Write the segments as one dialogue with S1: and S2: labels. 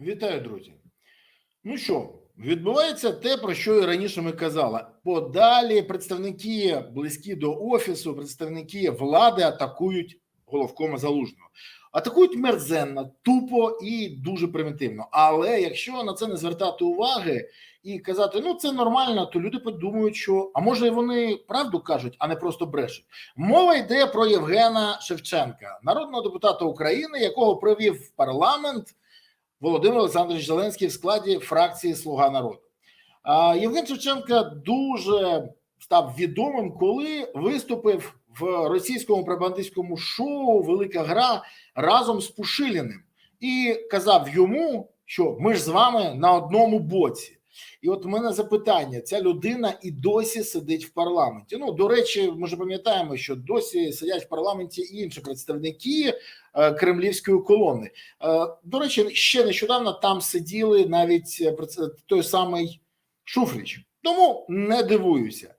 S1: Вітаю, друзі. Ну що, відбувається те, про що і раніше ми казали. Подалі представники близькі до офісу, представники влади атакують головкома залужного. Атакують мерзенно, тупо і дуже примітивно. Але якщо на це не звертати уваги і казати, ну це нормально, то люди подумають, що а може вони правду кажуть, а не просто брешуть. Мова йде про Євгена Шевченка, народного депутата України, якого привів в парламент. Володимир Олександрович Зеленський в складі фракції Слуга народу. Євген Шевченка дуже став відомим, коли виступив в російському пропагандистському шоу Велика гра разом з Пушиліним і казав йому, що ми ж з вами на одному боці. І от у мене запитання: ця людина і досі сидить в парламенті. Ну до речі, ми ж пам'ятаємо, що досі сидять в парламенті і інші представники е, кремлівської колони. Е, До речі, ще нещодавно там сиділи навіть е, той самий Шуфрич. Тому не дивуюся.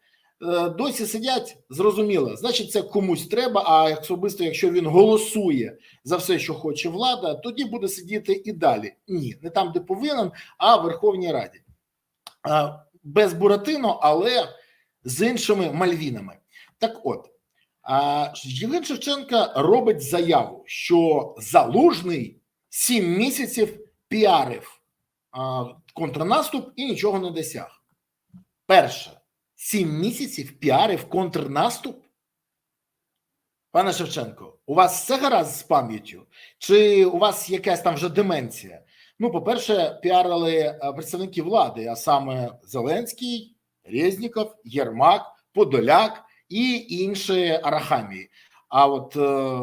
S1: Досі сидять, зрозуміло, значить, це комусь треба. А особисто, якщо він голосує за все, що хоче влада, тоді буде сидіти і далі. Ні, не там, де повинен, а в Верховній Раді. Без Буратино, але з іншими Мальвінами. Так от, Євген Шевченка робить заяву, що залужний сім місяців піарив контрнаступ і нічого не досяг. Перше, сім місяців піарив контрнаступ. Пане Шевченко, у вас все гаразд з пам'яттю? Чи у вас якась там вже деменція? Ну, по-перше, піарили е, представники влади, а саме Зеленський, Резніков, Єрмак, Подоляк і інші арахамії. А от е,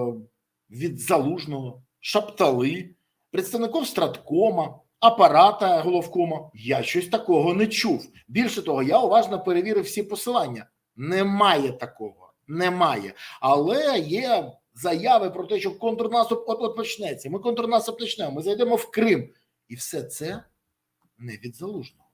S1: від залужного, шаптали, представників страткома, апарата головкома я щось такого не чув. Більше того, я уважно перевірив всі посилання. Немає такого, немає. Але є заяви про те, що контрнаступ от от почнеться. Ми контрнаступ почнемо. Ми зайдемо в Крим, і все це не від залужного.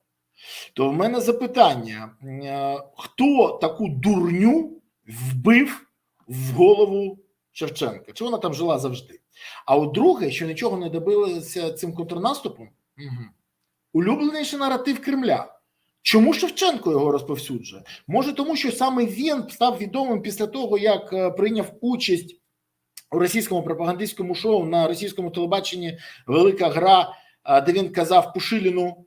S1: То в мене запитання: е, хто таку дурню вбив в голову Шевченка? Чи вона там жила завжди? А от друге, що нічого не добилися цим контрнаступом, угу. улюбленіший наратив Кремля. Чому Шевченко його розповсюджує? Може, тому що саме він став відомим після того, як е, прийняв участь у російському пропагандистському шоу на російському телебаченні Велика гра, де він казав Пушиліну: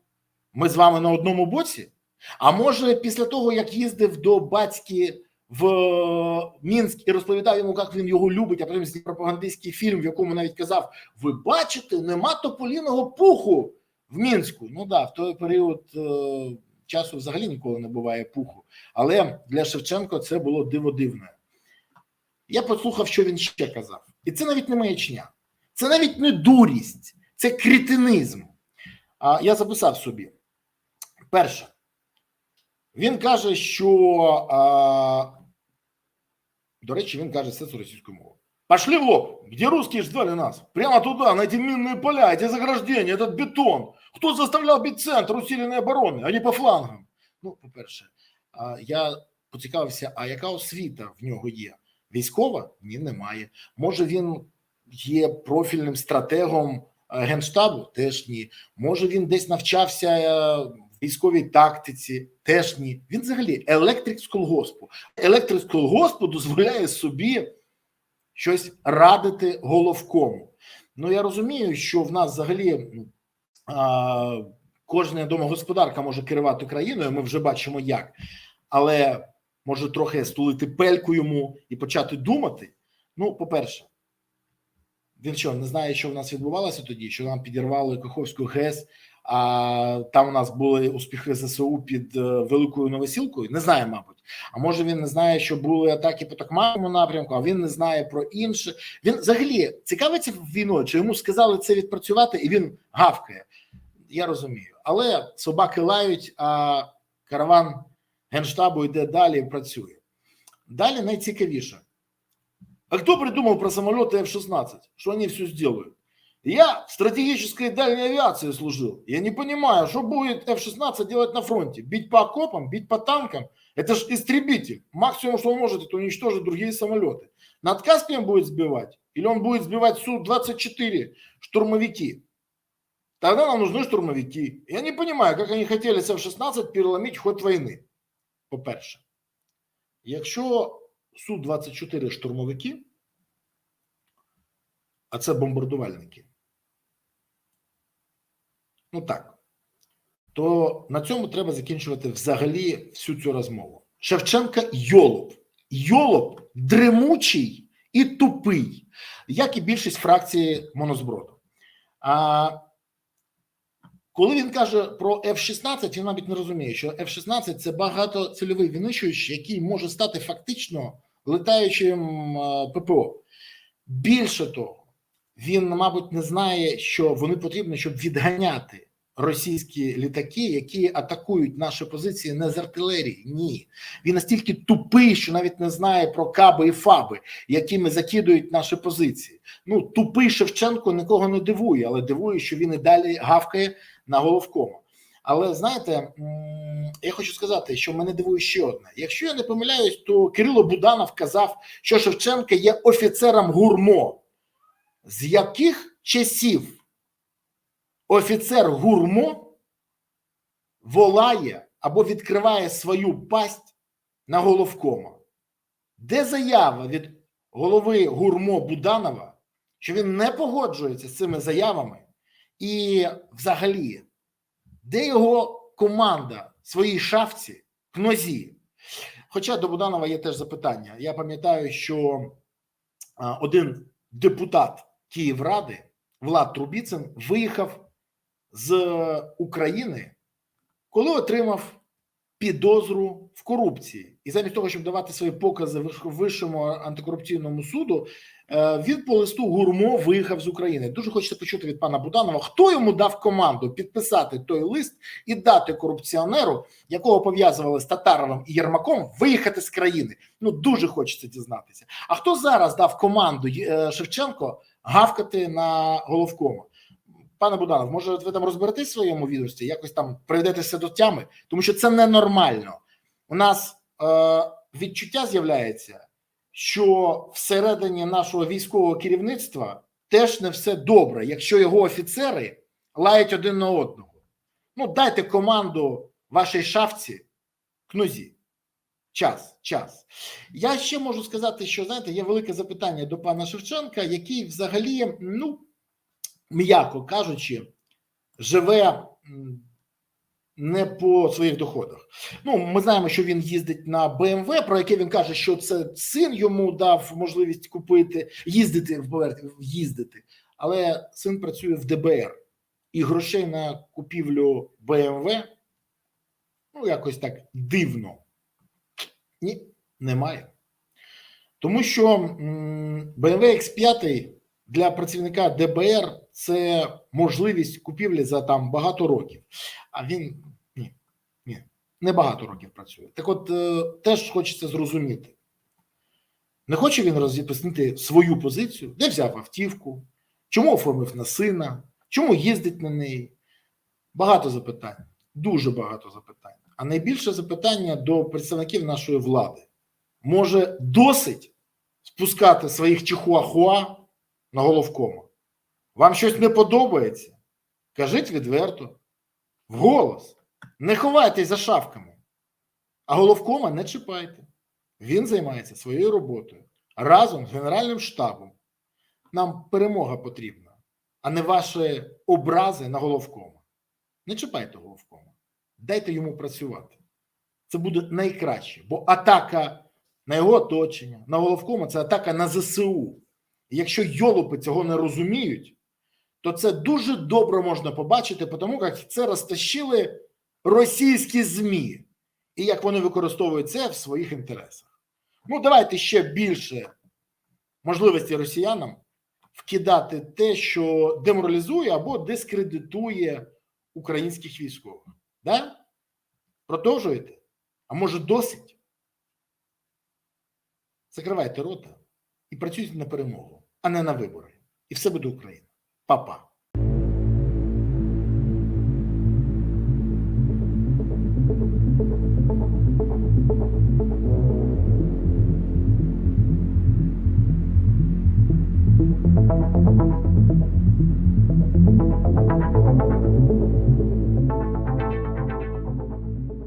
S1: ми з вами на одному боці. А може, після того, як їздив до батьки в е, Мінськ і розповідав йому, як він його любить, а потім зняв пропагандистський фільм, в якому навіть казав: Ви бачите, нема тополіного пуху в Мінську. Ну да, в той період е, часу взагалі ніколи не буває пуху. Але для Шевченка це було диво дивне. Я послухав, що він ще казав. І це навіть не маячня, це навіть не дурість, це критинизм. А я записав собі. Перше, він каже, що а, до речі, він каже все це російською мовою. Пошли в лоб, где русские ждали нас? Прямо туда, на эти минные поля, эти заграждения, этот бетон. Кто заставлял бить центр усиленной обороны, а не по флангам? Ну, по-перше, а, я поцікавився, а яка освіта в нього є? Військова? Ні, немає. Може, він є профільним стратегом е, генштабу? Теж ні. Може, він десь навчався е, в військовій тактиці? Теж ні. Він взагалі електрик з колгоспу. Електрик з колгоспу дозволяє собі щось радити головкому. Ну я розумію, що в нас взагалі ну, а, кожна домогосподарка може керувати країною. Ми вже бачимо як, але може трохи стулити пельку йому і почати думати. Ну, по-перше, він що не знає, що в нас відбувалося тоді, що нам підірвали Каховську ГЕС, а там у нас були успіхи ЗСУ під е, Великою Новосілкою. Не знає, мабуть. А може він не знає, що були атаки по Токманському напрямку, а він не знає про інше. Він взагалі цікавиться війною, чи йому сказали це відпрацювати, і він гавкає. Я розумію. Але собаки лають, а караван генштабу йде далі і працює. Далі найцікавіше. А кто придумал про самолеты F-16? Что они все сделают? Я в стратегической дальней авиации служил. Я не понимаю, что будет F-16 делать на фронте. Бить по окопам, бить по танкам. Это же истребитель. Максимум, что он может, это уничтожить другие самолеты. Над Каспием будет сбивать? Или он будет сбивать Су-24 штурмовики? Тогда нам нужны штурмовики. Я не понимаю, как они хотели с F-16 переломить ход війни. По-перше, якщо Су-24 штурмовики, а це бомбардувальники, ну так, то на цьому треба закінчувати взагалі всю цю розмову. Шевченка йолоп. Йолоп дремучий і тупий, як і більшість фракції монозброду. А коли він каже про F-16, він, навіть не розуміє, що F-16 це багатоцільовий винищувач, який може стати фактично летаючим е, ППО. Більше того, він, мабуть, не знає, що вони потрібні, щоб відганяти російські літаки, які атакують наші позиції не з артилерії. Ні, він настільки тупий, що навіть не знає про каби і фаби, якими закидують наші позиції. Ну тупий Шевченко нікого не дивує, але дивує, що він і далі гавкає на головкома. Але знаєте, я хочу сказати, що мене дивує ще одне. Якщо я не помиляюсь, то Кирило Буданов казав, що Шевченко є офіцером гурмо. З яких часів офіцер гурмо волає або відкриває свою пасть на головкома? Де заява від голови гурмо Буданова, що він не погоджується з цими заявами? І взагалі, де його команда в своїй шафці кнозі? Хоча до Буданова є теж запитання. Я пам'ятаю, що один депутат Київради Влад Трубіцин виїхав з України, коли отримав підозру в корупції, і замість того, щоб давати свої покази вищому антикорупційному суду, е, він по листу гурмо виїхав з України. Дуже хочеться почути від пана Буданова, хто йому дав команду підписати той лист і дати корупціонеру, якого пов'язували з Татаровим і Єрмаком, виїхати з країни. Ну дуже хочеться дізнатися. А хто зараз дав команду е, Шевченко гавкати на головкома? Пане Буданов, може, ви там розберетесь в своєму відомстві, якось там приведетеся до тями, тому що це ненормально. У нас е, відчуття з'являється, що всередині нашого військового керівництва теж не все добре, якщо його офіцери лають один на одного. Ну, дайте команду вашій шафці кнузі. Час, час. Я ще можу сказати, що знаєте, є велике запитання до пана Шевченка, який взагалі, ну м'яко кажучи, живе не по своїх доходах. Ну, ми знаємо, що він їздить на БМВ, про яке він каже, що це син йому дав можливість купити, їздити в їздити, але син працює в ДБР і грошей на купівлю БМВ, ну якось так дивно. Ні, немає. Тому що BMW X5 для працівника ДБР це можливість купівлі за там багато років. А він ні, ні, не багато років працює. Так от е, теж хочеться зрозуміти. Не хоче він роз'яснити свою позицію, де взяв автівку, чому оформив на сина, чому їздить на неї. Багато запитань, дуже багато запитань. А найбільше запитання до представників нашої влади. Може, досить спускати своїх чихуахуа на головкома? Вам щось не подобається? Кажіть відверто, вголос. Не ховайтесь за шавками, а головкома не чіпайте. Він займається своєю роботою разом з Генеральним штабом. Нам перемога потрібна, а не ваші образи на головкома. Не чіпайте головкома, дайте йому працювати. Це буде найкраще, бо атака на його оточення, на головкома це атака на ЗСУ. Якщо йолопи цього не розуміють, то це дуже добре можна побачити, тому як це розтащили російські ЗМІ, і як вони використовують це в своїх інтересах. Ну, давайте ще більше можливості росіянам вкидати те, що деморалізує або дискредитує українських військових. Да? Продовжуєте? А може досить? Закривайте рота і працюйте на перемогу, а не на вибори. І все буде Україна. Па-па.